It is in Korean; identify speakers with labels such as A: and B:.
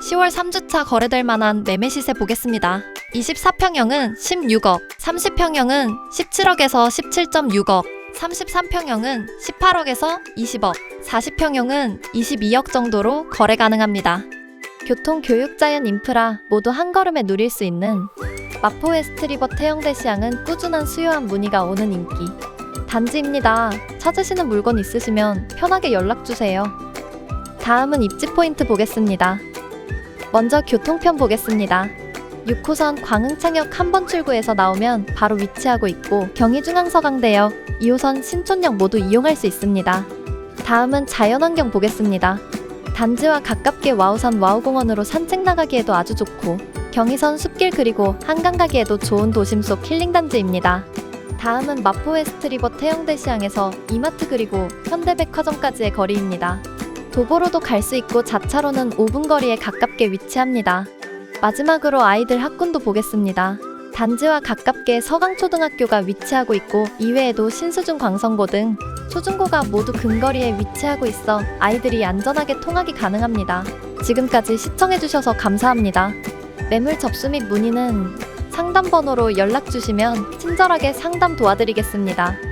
A: 10월 3주차 거래될 만한 매매 시세 보겠습니다. 24평형은 16억, 30평형은 17억에서 17.6억, 33평형은 18억에서 20억, 40평형은 22억 정도로 거래 가능합니다. 교통, 교육, 자연, 인프라 모두 한 걸음에 누릴 수 있는 마포 웨스트리버 태영대 시장은 꾸준한 수요한 문의가 오는 인기. 단지입니다. 찾으시는 물건 있으시면 편하게 연락 주세요. 다음은 입지 포인트 보겠습니다. 먼저 교통편 보겠습니다. 6호선 광흥창역 한번 출구에서 나오면 바로 위치하고 있고 경의중앙서강대역, 2호선 신촌역 모두 이용할 수 있습니다. 다음은 자연환경 보겠습니다. 단지와 가깝게 와우산 와우공원으로 산책 나가기에도 아주 좋고 경의선 숲길 그리고 한강 가기에도 좋은 도심 속 힐링 단지입니다. 다음은 마포 웨스트리버 태영대 시장에서 이마트 그리고 현대백화점까지의 거리입니다. 도보로도 갈 수 있고 자차로는 5분 거리에 가깝게 위치합니다. 마지막으로 아이들 학군도 보겠습니다. 단지와 가깝게 서강초등학교가 위치하고 있고 이외에도 신수중 광성고 등 초중고가 모두 근거리에 위치하고 있어 아이들이 안전하게 통학이 가능합니다. 지금까지 시청해주셔서 감사합니다. 매물 접수 및 문의는 상담 번호로 연락 주시면 친절하게 상담 도와드리겠습니다.